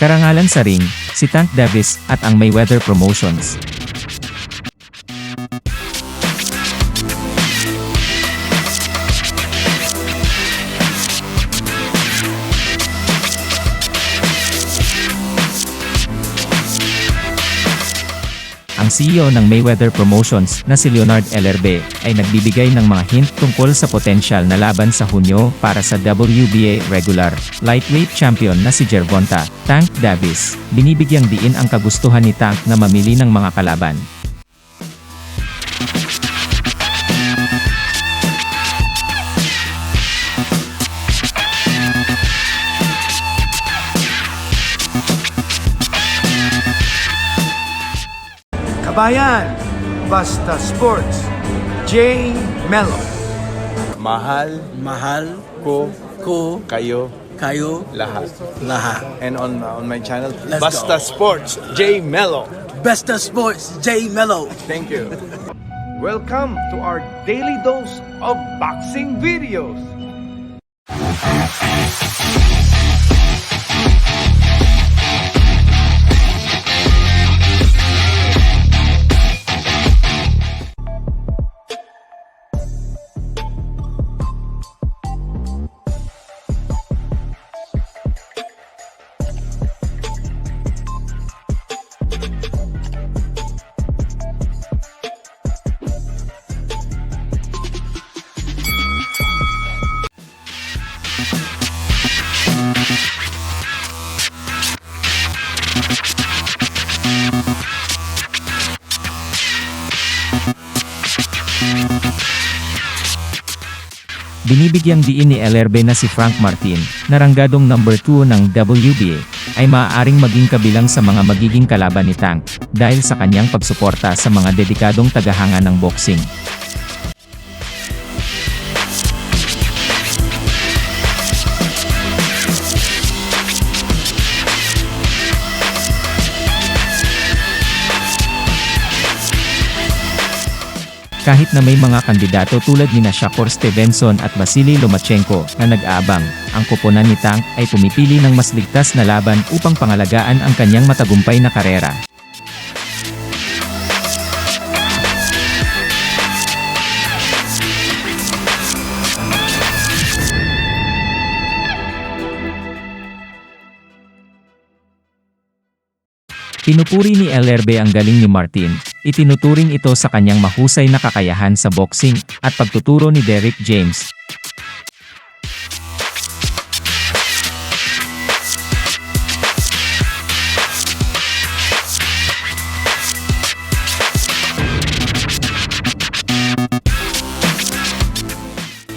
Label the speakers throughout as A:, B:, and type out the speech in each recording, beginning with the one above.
A: Karangalan sa ring, si Tank Davis at ang Mayweather Promotions. Ang CEO ng Mayweather Promotions na si Leonard Ellerbe ay nagbibigay ng mga hint tungkol sa potensyal na laban sa Hunyo para sa WBA regular lightweight champion na si Gervonta Tank Davis. Binibigyang diin ang kagustuhan ni Tank na mamili ng mga kalaban.
B: Kabayan, Basta Sports, J. Mello.
C: Mahal
D: mahal
C: ko
D: ko
C: kayo
D: kayo
C: lahat.
D: lahat.
C: And on on my channel,
D: Let's
C: Basta
D: go.
C: Sports, J Mello.
D: Besta Sports, J Mello.
C: Thank you.
B: Welcome to our daily dose of boxing videos.
A: Binibigyang diin ni Ellerbe na si Frank Martin, naranggadong number 2 ng WBA, ay maaaring maging kabilang sa mga magiging kalaban ni Tank, dahil sa kanyang pagsuporta sa mga dedikadong tagahanga ng boxing. Kahit na may mga kandidato tulad ni Shakur Stevenson at Vasily Lomachenko na nag-aabang, ang koponan ni Tank ay pumipili ng mas ligtas na laban upang pangalagaan ang kanyang matagumpay na karera. Pinupuri ni Ellerbe ang galing ni Martin, itinuturing ito sa kanyang mahusay na kakayahan sa boxing, at pagtuturo ni Derrick James.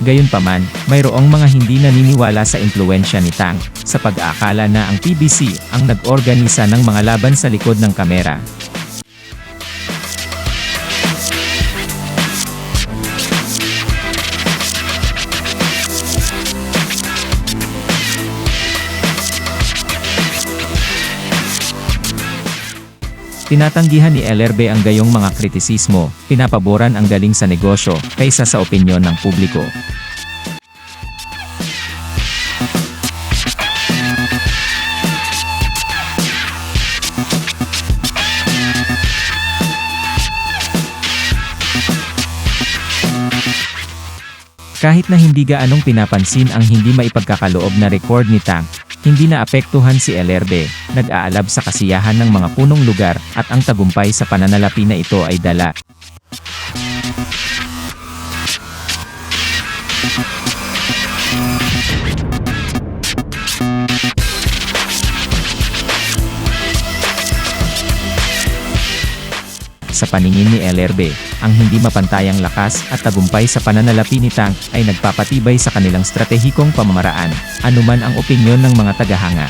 A: Gayunpaman, mayroong mga hindi naniniwala sa impluensya ni Tang, sa pag-aakala na ang PBC ang nag-organisa ng mga laban sa likod ng kamera. Tinatanggihan ni Ellerbe ang gayong mga kritisismo, pinapaboran ang galing sa negosyo, kaysa sa opinyon ng publiko. Kahit na hindi gaanong pinapansin ang hindi maipagkakaloob na record ni Tank, hindi na apektuhan si Ellerbe, nag-aalab sa kasiyahan ng mga punong lugar, at ang tagumpay sa pananalapi na ito ay dala. Sa paningin ni Ellerbe, ang hindi mapantayang lakas at tagumpay sa pananalapi ni Tank ay nagpapatibay sa kanilang stratehikong pamamaraan, anuman ang opinyon ng mga tagahanga.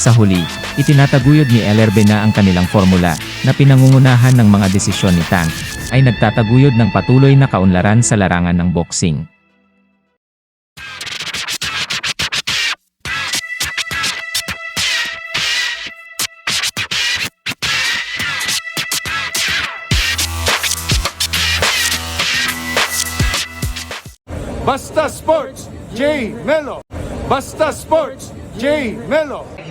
A: Sa huli, Itinataguyod ni LRB na ang kanilang formula, na pinangungunahan ng mga desisyon ni Tank, ay nagtataguyod ng patuloy na kaunlaran sa larangan ng boxing.
B: Basta Sports, J. Melo. Basta Sports, J. Melo.